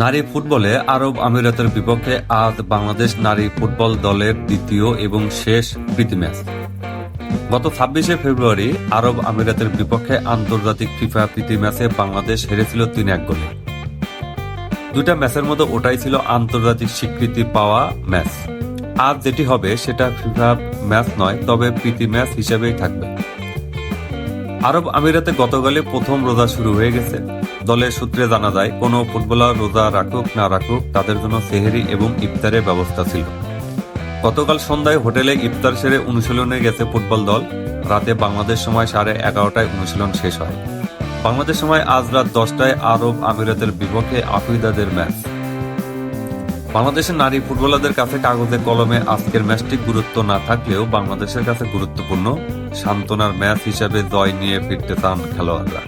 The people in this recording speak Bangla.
নারী ফুটবলে আরব আমিরাতের বিপক্ষে আজ বাংলাদেশ নারী ফুটবল দলের দ্বিতীয় এবং শেষ প্রীতি ম্যাচ। গত ছাব্বিশে ফেব্রুয়ারি আরব আমিরাতের বিপক্ষে আন্তর্জাতিক ফিফা প্রীতি ম্যাচে বাংলাদেশ হেরেছিল তিন এক গোলে। দুইটা ম্যাচের মধ্যে ওটাই ছিল আন্তর্জাতিক স্বীকৃতি পাওয়া ম্যাচ। আজ যেটি হবে সেটা ফিফা ম্যাচ নয়, তবে প্রীতি ম্যাচ হিসেবেই থাকবে। আরব আমিরাতে গতকালে প্রথম রোজা শুরু হয়ে গেছে। দলের সূত্রে জানা যায়, কোনো ফুটবলার রোজা রাখুক, না রাখুক, তাদের জন্য সেহেরি এবং ইফতারের ব্যবস্থা ছিল। গতকাল সন্ধ্যায় হোটেলে ইফতার সেরে অনুশীলনে গেছে ফুটবল দল। রাতে বাংলাদেশ সময় সাড়ে এগারোটায় অনুশীলন শেষ হয়। বাংলাদেশ সময় আজ রাত দশটায় আরব আমিরাতের বিপক্ষে আফ্রিদাদের ম্যাচ। বাংলাদেশের নারী ফুটবলারদের কাছে কাগজে কলমে আজকের ম্যাচটি গুরুত্ব না থাকলেও বাংলাদেশের কাছে গুরুত্বপূর্ণ সান্ত্বনার ম্যাচ হিসাবে জয় নিয়ে ফিরতে চান খেলোয়াড়রা।